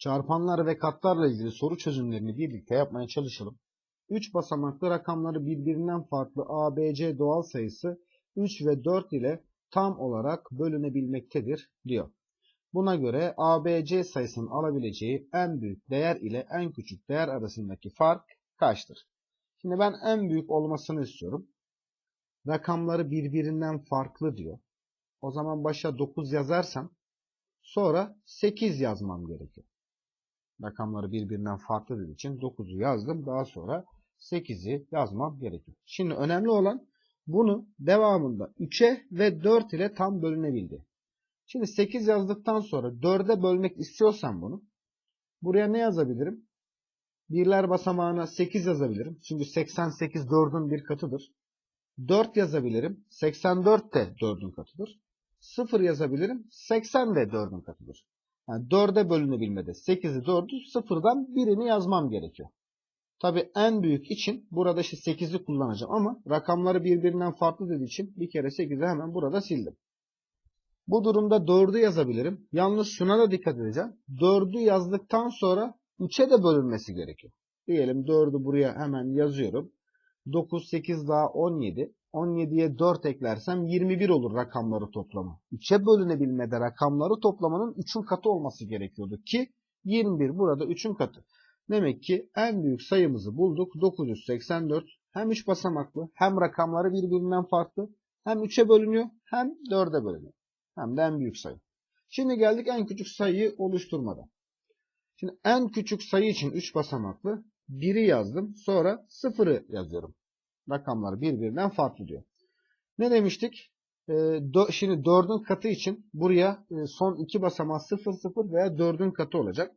Çarpanlar ve katlarla ilgili soru çözümlerini birlikte yapmaya çalışalım. 3 basamaklı rakamları birbirinden farklı ABC doğal sayısı 3 ve 4 ile tam olarak bölünebilmektedir diyor. Buna göre ABC sayısının alabileceği en büyük değer ile en küçük değer arasındaki fark kaçtır? Şimdi ben en büyük olmasını istiyorum. Rakamları birbirinden farklı diyor. O zaman başa 9 yazarsam sonra 8 yazmam gerekiyor. Rakamları birbirinden farklı dediği için 9'u yazdım. Daha sonra 8'i yazmam gerekiyor. Şimdi önemli olan bunu devamında 3'e ve 4 ile tam bölünebildi. Şimdi 8 yazdıktan sonra 4'e bölmek istiyorsam bunu buraya ne yazabilirim? Birler basamağına 8 yazabilirim. Çünkü 88 4'ün bir katıdır. 4 yazabilirim. 84 de 4'ün katıdır. 0 yazabilirim. 80 de 4'ün katıdır. Yani 4'e bölünebilmede 8'i 4'ü 0'dan birini yazmam gerekiyor. Tabi en büyük için burada işte 8'i kullanacağım ama rakamları birbirinden farklı dediği için bir kere 8'i hemen burada sildim. Bu durumda 4'ü yazabilirim. Yalnız şuna da dikkat edeceğim. 4'ü yazdıktan sonra 3'e de bölünmesi gerekiyor. Diyelim 4'ü buraya hemen yazıyorum. 9, 8 daha 17. 17'ye 4 eklersem 21 olur rakamları toplamı. 3'e bölünebilmede rakamları toplamanın 3'ün katı olması gerekiyordu ki 21 burada 3'ün katı. Demek ki en büyük sayımızı bulduk. 984 hem 3 basamaklı hem rakamları birbirinden farklı hem 3'e bölünüyor hem 4'e bölünüyor. Hem de en büyük sayı. Şimdi geldik en küçük sayıyı oluşturmada. Şimdi en küçük sayı için 3 basamaklı 1'i yazdım. Sonra 0'ı yazıyorum. Rakamlar birbirinden farklı diyor. Ne demiştik? Ee, şimdi 4'ün katı için buraya e, son 2 basamağı 0 0 veya 4'ün katı olacak.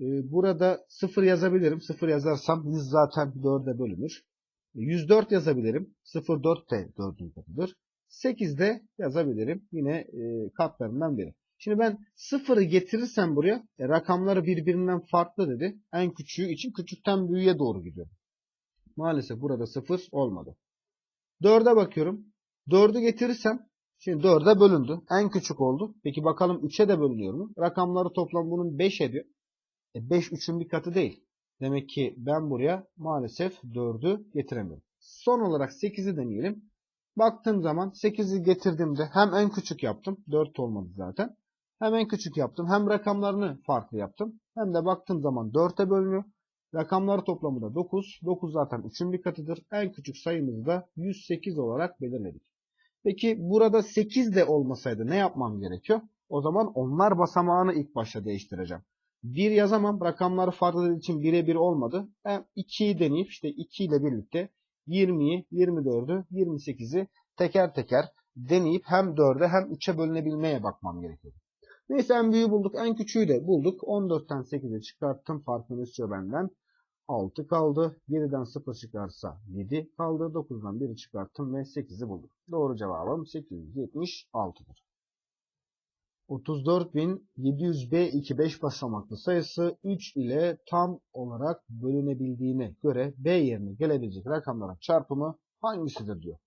Ee, burada 0 yazabilirim. 0 yazarsam 100 zaten 4'e bölünür. 104 yazabilirim. 0 4 de 4'ün katıdır. 8 de yazabilirim. Yine e, katlarından biri. Şimdi ben 0'ı getirirsem buraya e, rakamları birbirinden farklı dedi. En küçüğü için küçükten büyüğe doğru gidiyorum. Maalesef burada 0 olmadı. 4'e bakıyorum. 4'ü getirirsem şimdi 4'e bölündü. En küçük oldu. Peki bakalım 3'e de bölünüyor mu? Rakamları toplam bunun 5 ediyor. E 5 3'ün bir katı değil. Demek ki ben buraya maalesef 4'ü getiremiyorum. Son olarak 8'i deneyelim. Baktığım zaman 8'i getirdiğimde hem en küçük yaptım. 4 olmadı zaten. Hem en küçük yaptım. Hem rakamlarını farklı yaptım. Hem de baktığım zaman 4'e bölünüyor. Rakamları toplamı da 9. 9 zaten 3'ün bir katıdır. En küçük sayımızı da 108 olarak belirledik. Peki burada 8 de olmasaydı ne yapmam gerekiyor? O zaman onlar basamağını ilk başta değiştireceğim. 1 yazamam. Rakamları farklı için 1'e 1 olmadı. Hem 2'yi deneyip işte 2 ile birlikte 20'yi, 24'ü, 28'i teker teker deneyip hem 4'e hem 3'e bölünebilmeye bakmam gerekiyor. Neyse en büyüğü bulduk. En küçüğü de bulduk. 14'ten 8'e çıkarttım. İstiyor benden. 6 kaldı. 7'den 0 çıkarsa 7 kaldı. 9'dan 1'i çıkarttım ve 8'i bulduk. Doğru cevabım 876'dır. 34.700B2 5 basamaklı sayısı 3 ile tam olarak bölünebildiğine göre B yerine gelebilecek rakamların çarpımı hangisidir diyor.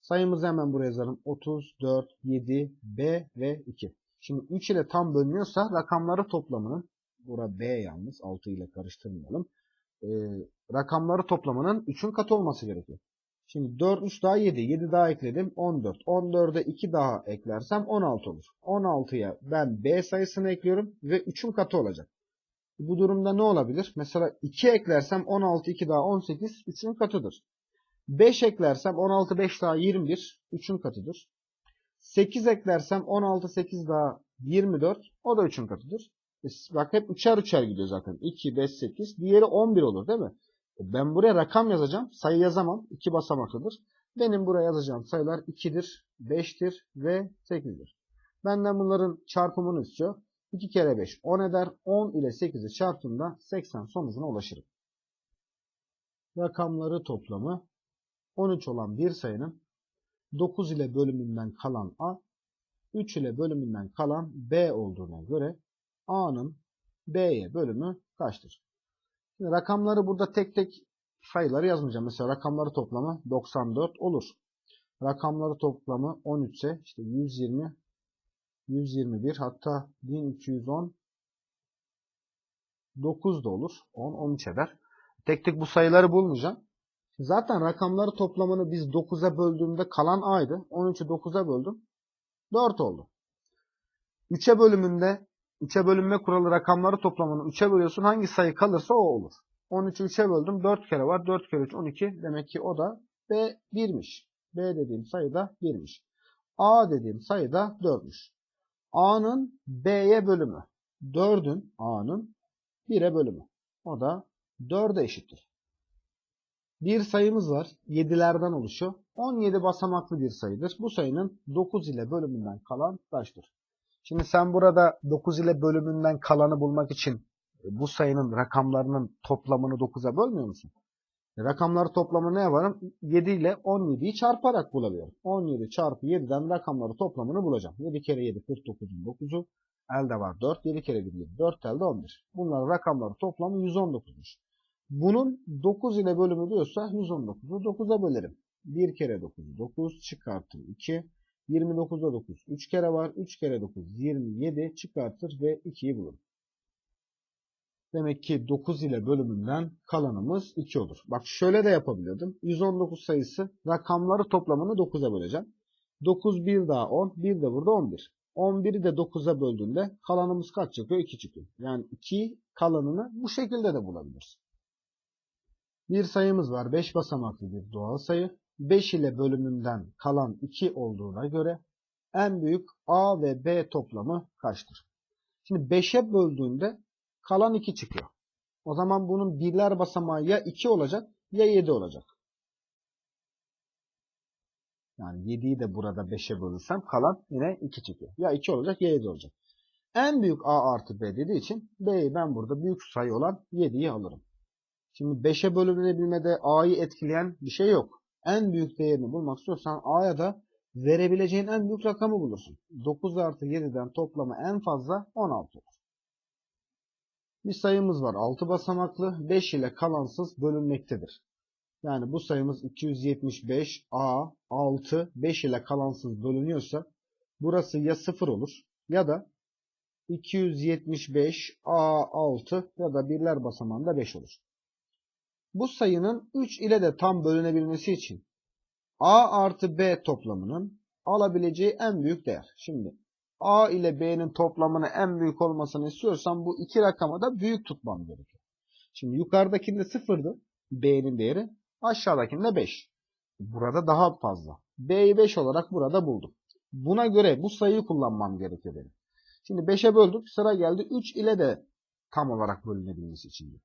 Sayımızı hemen buraya yazalım. 34, 7, B ve 2. Şimdi 3 ile tam bölünüyorsa rakamları toplamının, bura B yalnız 6 ile karıştırmayalım. E, rakamları toplamının 3'ün katı olması gerekiyor. Şimdi 4, 3 daha 7. 7 daha ekledim. 14. 14'e 2 daha eklersem 16 olur. 16'ya ben B sayısını ekliyorum ve 3'ün katı olacak. Bu durumda ne olabilir? Mesela 2 eklersem 16, 2 daha 18, 3'ün katıdır. 5 eklersem 16, 5 daha 21, 3'ün katıdır. 8 eklersem 16, 8 daha 24, o da 3'ün katıdır. E, bak hep 3'er 3'er gidiyor zaten. 2, 5, 8. Diğeri 11 olur değil mi? Ben buraya rakam yazacağım. Sayı yazamam. 2 basamaklıdır. Benim buraya yazacağım sayılar 2'dir, 5'tir ve 8'dir. Benden bunların çarpımını istiyor. 2 kere 5 10 eder. 10 ile 8'i çarptığımda 80 sonucuna ulaşırım. Rakamları toplamı 13 olan bir sayının 9 ile bölümünden kalan A, 3 ile bölümünden kalan B olduğuna göre A'nın B'ye bölümü kaçtır? Şimdi rakamları burada tek tek sayıları yazmayacağım. Mesela rakamları toplamı 94 olur. Rakamları toplamı 13 ise işte 120, 121 hatta 1210 9 da olur. 10, 13 eder. Tek tek bu sayıları bulmayacağım. Zaten rakamları toplamını biz 9'a böldüğümde kalan a'ydı. 13'ü 9'a böldüm. 4 oldu. 3'e bölümünde 3'e bölünme kuralı rakamları toplamını 3'e bölüyorsun. Hangi sayı kalırsa o olur. 13'ü 3'e böldüm. 4 kere var. 4 kere 3 12. Demek ki o da B 1'miş. B dediğim sayı da 1'miş. A dediğim sayı da 4'müş. A'nın B'ye bölümü. 4'ün A'nın 1'e bölümü. O da 4'e eşittir. Bir sayımız var. 7'lerden oluşuyor. 17 basamaklı bir sayıdır. Bu sayının 9 ile bölümünden kalan kaçtır? Şimdi sen burada 9 ile bölümünden kalanı bulmak için e, bu sayının rakamlarının toplamını 9'a bölmüyor musun? E, Rakamları toplamı ne yaparım? 7 ile 17'yi çarparak bulabilirim. 17 çarpı 7'den rakamları toplamını bulacağım. 7 kere 7 49'un 9'u. Elde var 4. 7 kere 1 7. 4 elde 11. Bunların rakamları toplamı 119'muş. Bunun 9 ile bölümü diyorsa 119'u 9'a bölerim. 1 kere 9 9 çıkartır 2. 29'da 9 3 kere var. 3 kere 9 27 çıkartır ve 2'yi bulurum. Demek ki 9 ile bölümünden kalanımız 2 olur. Bak şöyle de yapabiliyordum. 119 sayısı rakamları toplamını 9'a böleceğim. 9 bir daha 10. Bir de burada 11. 11'i de 9'a böldüğünde kalanımız kaç çıkıyor? 2 çıkıyor. Yani 2 kalanını bu şekilde de bulabilirsin. Bir sayımız var. 5 basamaklı bir doğal sayı. 5 ile bölümünden kalan 2 olduğuna göre en büyük A ve B toplamı kaçtır? Şimdi 5'e böldüğünde kalan 2 çıkıyor. O zaman bunun birler basamağı ya 2 olacak ya 7 olacak. Yani 7'yi de burada 5'e bölürsem kalan yine 2 çıkıyor. Ya 2 olacak ya 7 olacak. En büyük A artı B dediği için B'yi ben burada büyük sayı olan 7'yi alırım. Şimdi 5'e bölünebilmede A'yı etkileyen bir şey yok. En büyük değerini bulmak istiyorsan A'ya da verebileceğin en büyük rakamı bulursun. 9 artı 7'den toplamı en fazla 16 olur. Bir sayımız var 6 basamaklı 5 ile kalansız bölünmektedir. Yani bu sayımız 275 A 6 5 ile kalansız bölünüyorsa burası ya 0 olur ya da 275 A 6 ya da birler basamağında 5 olur. Bu sayının 3 ile de tam bölünebilmesi için A artı B toplamının alabileceği en büyük değer. Şimdi A ile B'nin toplamını en büyük olmasını istiyorsam bu iki rakamı da büyük tutmam gerekiyor. Şimdi yukarıdakinde 0'dı B'nin değeri. Aşağıdakinde 5. Burada daha fazla. B'yi 5 olarak burada buldum. Buna göre bu sayıyı kullanmam gerekiyor benim. Şimdi 5'e böldük. Sıra geldi 3 ile de tam olarak bölünebilmesi için.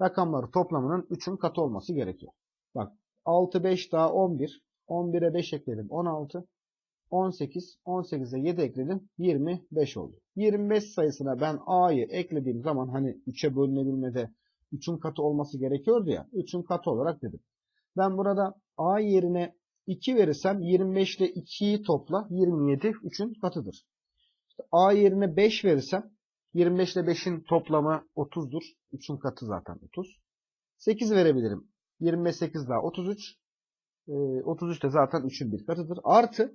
Rakamları toplamının 3'ün katı olması gerekiyor. Bak 6, 5 daha 11. 11'e 5 ekledim 16. 18, 18'e 7 ekledim 25 oldu. 25 sayısına ben A'yı eklediğim zaman hani 3'e bölünebilmede 3'ün katı olması gerekiyordu ya. 3'ün katı olarak dedim. Ben burada A yerine 2 verirsem 25 ile 2'yi topla 27 3'ün katıdır. A yerine 5 verirsem 25 ile 5'in toplamı 30'dur. 3'ün katı zaten 30. 8 verebilirim. 25 8 daha 33. 33 de zaten 3'ün bir katıdır. Artı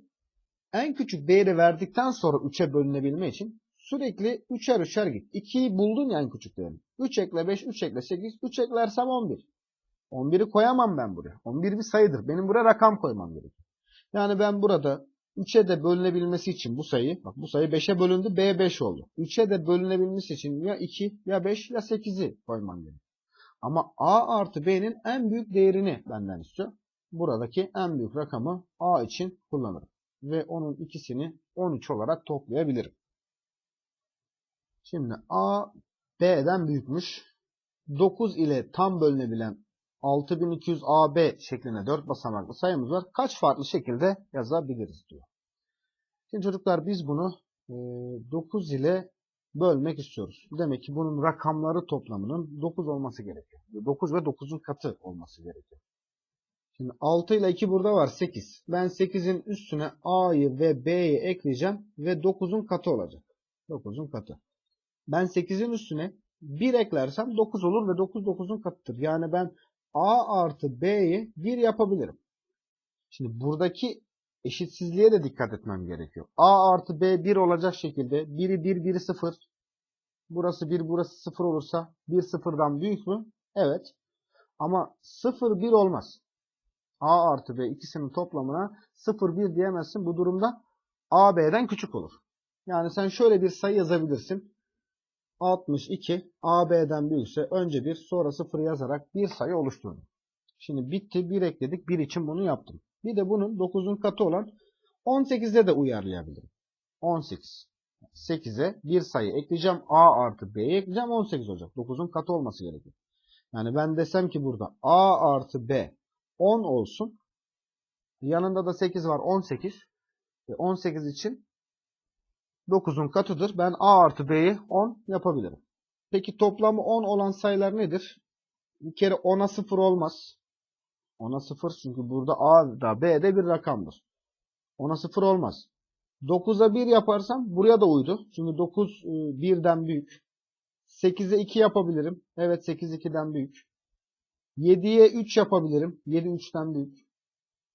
en küçük değeri verdikten sonra 3'e bölünebilme için sürekli 3'er 3'er git. 2'yi buldun ya en küçük değerini. 3 ekle 5, 3 ekle 8, 3 eklersem 11. 11'i koyamam ben buraya. 11 bir sayıdır. Benim buraya rakam koymam gerekiyor. Yani ben burada 3'e de bölünebilmesi için bu sayı, bak bu sayı 5'e bölündü, B 5 oldu. 3'e de bölünebilmesi için ya 2, ya 5, ya 8'i koymam gerekiyor. Ama A artı B'nin en büyük değerini benden istiyor. Buradaki en büyük rakamı A için kullanırım. Ve onun ikisini 13 olarak toplayabilirim. Şimdi A B'den büyükmüş. 9 ile tam bölünebilen 6200 AB şeklinde 4 basamaklı sayımız var. Kaç farklı şekilde yazabiliriz diyor. Şimdi çocuklar biz bunu 9 ile bölmek istiyoruz. Demek ki bunun rakamları toplamının 9 olması gerekiyor. 9 ve 9'un katı olması gerekiyor. Şimdi 6 ile 2 burada var 8. Ben 8'in üstüne A'yı ve B'yi ekleyeceğim ve 9'un katı olacak. 9'un katı. Ben 8'in üstüne 1 eklersem 9 olur ve 9 9'un katıdır. Yani ben A artı B'yi 1 yapabilirim. Şimdi buradaki eşitsizliğe de dikkat etmem gerekiyor. A artı B 1 olacak şekilde 1'i 1, 1'i 0. Burası 1, burası 0 olursa 1 sıfırdan büyük mü? Evet. Ama 0 1 olmaz. A artı B ikisinin toplamına 0 1 diyemezsin. Bu durumda A B'den küçük olur. Yani sen şöyle bir sayı yazabilirsin. 62 A B'den büyükse önce 1 sonra 0 yazarak bir sayı oluşturdum. Şimdi bitti 1 ekledik 1 için bunu yaptım. Bir de bunun 9'un katı olan 18'e de uyarlayabilirim. 18. 8'e bir sayı ekleyeceğim. A artı B'ye ekleyeceğim. 18 olacak. 9'un katı olması gerekiyor. Yani ben desem ki burada A artı B 10 olsun. Yanında da 8 var 18. Ve 18 için 9'un katıdır. Ben A artı B'yi 10 yapabilirim. Peki toplamı 10 olan sayılar nedir? Bir kere 10'a 0 olmaz. 10'a 0 çünkü burada A da B de bir rakamdır. 10'a 0 olmaz. 9'a 1 yaparsam buraya da uydu. Çünkü 9 e, 1'den büyük. 8'e 2 yapabilirim. Evet 8 2'den büyük. 7'ye 3 yapabilirim. 7 3'ten büyük.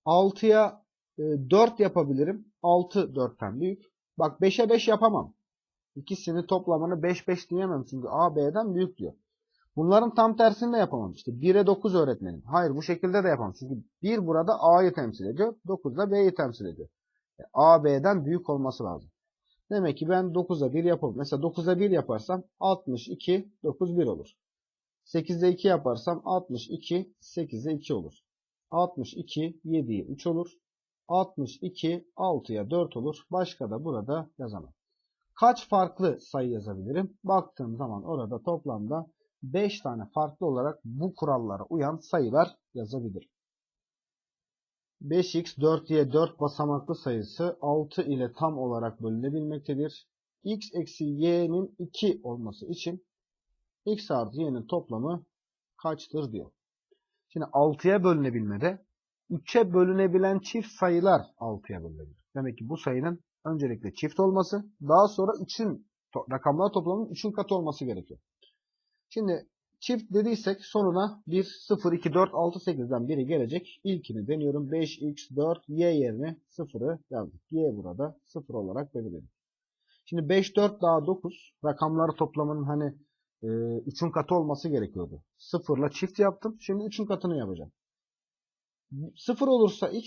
6'ya 4 yapabilirim. 6 4'ten büyük. Bak 5'e 5 yapamam. İkisini toplamını 5 5 diyemem. Çünkü A B'den büyük diyor. Bunların tam tersini de yapamam. İşte 1'e 9 öğretmenim. Hayır bu şekilde de yapamam. Çünkü 1 burada A'yı temsil ediyor. 9 da B'yi temsil ediyor. E, A B'den büyük olması lazım. Demek ki ben 9'a 1 yapalım. Mesela 9'a 1 yaparsam 62 9 1 olur. 8'e 2 yaparsam 62 8'e 2 olur. 62 7'ye 3 olur. 62 6'ya 4 olur. Başka da burada yazamam. Kaç farklı sayı yazabilirim? Baktığım zaman orada toplamda 5 tane farklı olarak bu kurallara uyan sayılar yazabilirim. 5x 4y 4 basamaklı sayısı 6 ile tam olarak bölünebilmektedir. x eksi y'nin 2 olması için x artı y'nin toplamı kaçtır diyor. Şimdi 6'ya bölünebilmede 3'e bölünebilen çift sayılar 6'ya bölünebilir. Demek ki bu sayının öncelikle çift olması, daha sonra 3'ün rakamlar toplamının 3'ün katı olması gerekiyor. Şimdi çift dediysek sonuna 1, 0, 2, 4, 6, 8'den biri gelecek. İlkini deniyorum. 5x, 4, y yerine 0'ı yazdık. y burada 0 olarak belirledik. Şimdi 5, 4 daha 9 rakamları toplamının hani 3'ün katı olması gerekiyordu. 0 ile çift yaptım. Şimdi 3'ün katını yapacağım. 0 olursa x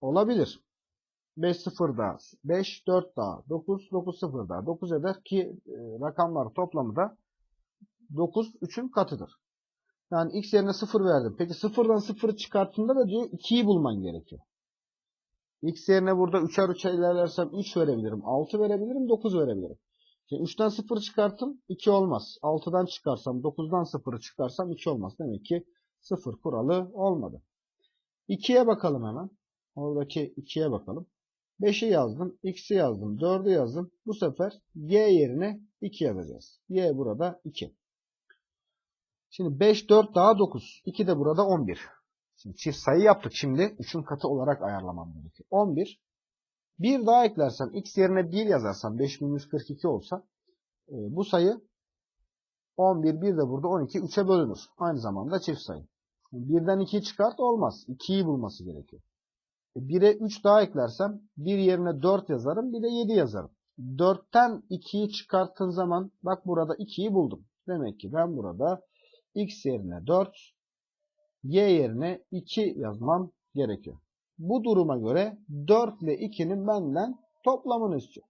olabilir. 5 0 daha 5 4 daha 9 9 0 daha 9 eder ki e, rakamlar toplamı da 9 3'ün katıdır. Yani x yerine 0 verdim. Peki 0'dan 0'ı çıkarttığında da diyor 2'yi bulman gerekiyor. x yerine burada 3'er 3'er ilerlersem 3 verebilirim. 6 verebilirim. 9 verebilirim. Şimdi 3'ten 0 çıkarttım 2 olmaz. 6'dan çıkarsam 9'dan 0'ı çıkarsam 2 olmaz. Demek ki 0 kuralı olmadı. 2'ye bakalım hemen. Oradaki 2'ye bakalım. 5'i yazdım. X'i yazdım. 4'ü yazdım. Bu sefer Y yerine 2 yazacağız. Y burada 2. Şimdi 5, 4 daha 9. 2 de burada 11. Şimdi çift sayı yaptık. Şimdi 3'ün katı olarak ayarlamam gerekiyor. 11. 1 daha eklersem x yerine 1 yazarsam 5142 olsa e, bu sayı 11, 1 de burada 12, 3'e bölünür. Aynı zamanda çift sayı. 1'den 2'yi çıkart olmaz. 2'yi bulması gerekiyor. 1'e 3 daha eklersem 1 yerine 4 yazarım bir de 7 yazarım. 4'ten 2'yi çıkarttığın zaman bak burada 2'yi buldum. Demek ki ben burada x yerine 4 y yerine 2 yazmam gerekiyor. Bu duruma göre 4 ile 2'nin benden toplamını istiyor.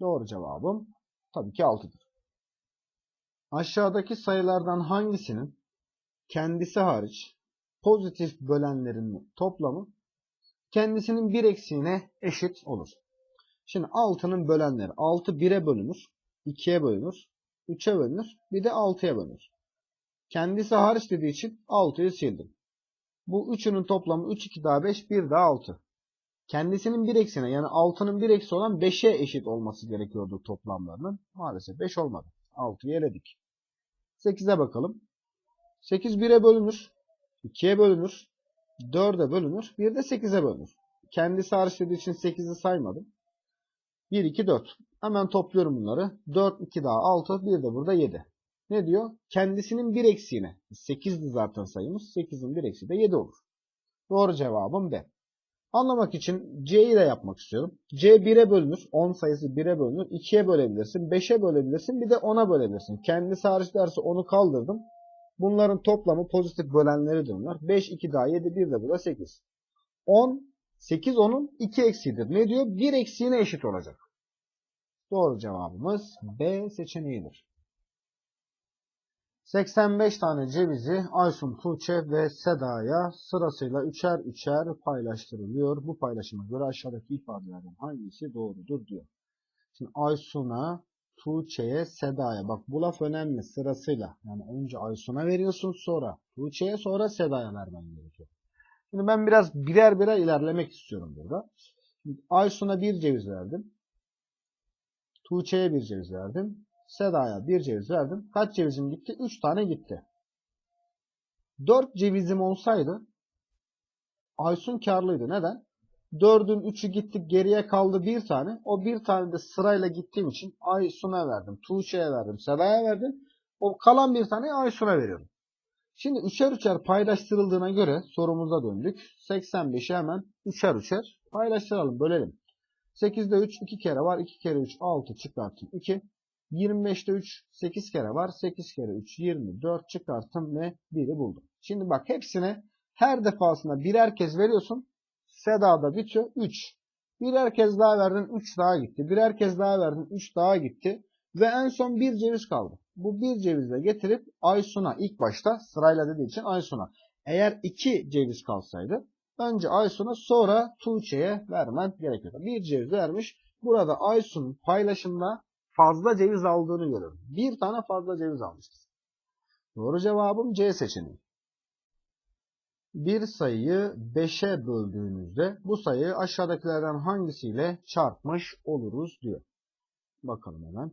Doğru cevabım tabii ki 6'dır. Aşağıdaki sayılardan hangisinin kendisi hariç pozitif bölenlerin toplamı kendisinin bir eksiğine eşit olur. Şimdi 6'nın bölenleri 6 1'e bölünür, 2'ye bölünür, 3'e bölünür, bir de 6'ya bölünür. Kendisi hariç dediği için 6'yı sildim. Bu üçünün toplamı 3, 2 daha 5, 1 daha 6. Kendisinin bir eksine yani 6'nın bir eksi olan 5'e eşit olması gerekiyordu toplamlarının. Maalesef 5 olmadı. 6'yı eledik. 8'e bakalım. 8 1'e bölünür. 2'ye bölünür. 4'e bölünür. Bir de 8'e bölünür. Kendisi hariç için 8'i saymadım. 1, 2, 4. Hemen topluyorum bunları. 4, 2 daha 6. Bir de burada 7. Ne diyor? Kendisinin bir eksiğine. 8'di zaten sayımız. 8'in bir eksiği de 7 olur. Doğru cevabım B. Anlamak için C'yi de yapmak istiyorum. C 1'e bölünür. 10 sayısı 1'e bölünür. 2'ye bölebilirsin. 5'e bölebilirsin. Bir de 10'a bölebilirsin. Kendisi hariç derse 10'u kaldırdım. Bunların toplamı pozitif bölenleri bunlar. 5, 2 daha 7, 1 de bu da 8. 10, 8 10'un 2 eksiğidir. Ne diyor? 1 eksiğine eşit olacak. Doğru cevabımız B seçeneğidir. 85 tane cevizi Aysun, Tuğçe ve Seda'ya sırasıyla üçer üçer paylaştırılıyor. Bu paylaşıma göre aşağıdaki ifadelerden hangisi doğrudur diyor. Şimdi Aysun'a, Tuğçe'ye, Seda'ya. Bak bu laf önemli sırasıyla. Yani önce Aysun'a veriyorsun sonra Tuğçe'ye sonra Seda'ya vermen gerekiyor. Şimdi ben biraz birer birer ilerlemek istiyorum burada. Şimdi Aysun'a bir ceviz verdim. Tuğçe'ye bir ceviz verdim. Seda'ya bir ceviz verdim. Kaç cevizim gitti? 3 tane gitti. 4 cevizim olsaydı Aysun karlıydı. Neden? 4'ün 3'ü gitti geriye kaldı bir tane. O bir tane de sırayla gittiğim için Aysun'a verdim. Tuğçe'ye verdim. Seda'ya verdim. O kalan bir tane Aysun'a veriyorum. Şimdi üçer üçer paylaştırıldığına göre sorumuza döndük. 85'i hemen üçer üçer paylaştıralım. Bölelim. 8'de 3 2 kere var. 2 kere 3 6 çıkarttım 2. 25'te 3 8 kere var. 8 kere 3 24 çıkarttım ve 1'i buldum. Şimdi bak hepsine her defasında birer kez veriyorsun. Seda'da bitiyor 3. Birer kez daha verdin 3 daha gitti. Birer kez daha verdin 3 daha gitti. Ve en son bir ceviz kaldı. Bu bir cevizle getirip Aysun'a ilk başta sırayla dediği için Aysun'a. Eğer iki ceviz kalsaydı önce Aysun'a sonra Tuğçe'ye vermen gerekiyordu. Bir ceviz vermiş. Burada Aysun paylaşımda fazla ceviz aldığını görüyorum. Bir tane fazla ceviz almıştır. Doğru cevabım C seçeneği. Bir sayıyı 5'e böldüğümüzde bu sayıyı aşağıdakilerden hangisiyle çarpmış oluruz diyor. Bakalım hemen.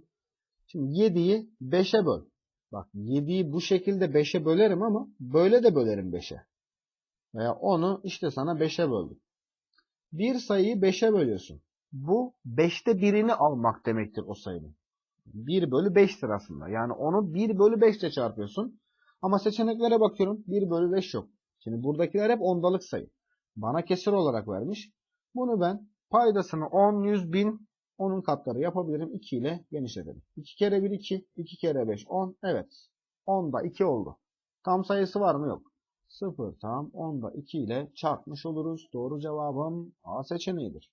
Şimdi 7'yi 5'e böl. Bak 7'yi bu şekilde 5'e bölerim ama böyle de bölerim 5'e. Veya 10'u işte sana 5'e böldüm. Bir sayıyı 5'e bölüyorsun. Bu 5'te birini almak demektir o sayının. 1 bölü 5'tir aslında. Yani onu 1 bölü 5 ile çarpıyorsun. Ama seçeneklere bakıyorum. 1 bölü 5 yok. Şimdi buradakiler hep ondalık sayı. Bana kesir olarak vermiş. Bunu ben paydasını 10, 100, 1000 onun katları yapabilirim. 2 ile genişletelim. 2 kere 1 2, 2 kere 5 10. Evet. 10'da 2 oldu. Tam sayısı var mı? Yok. 0 tam 10'da 2 ile çarpmış oluruz. Doğru cevabım A seçeneğidir.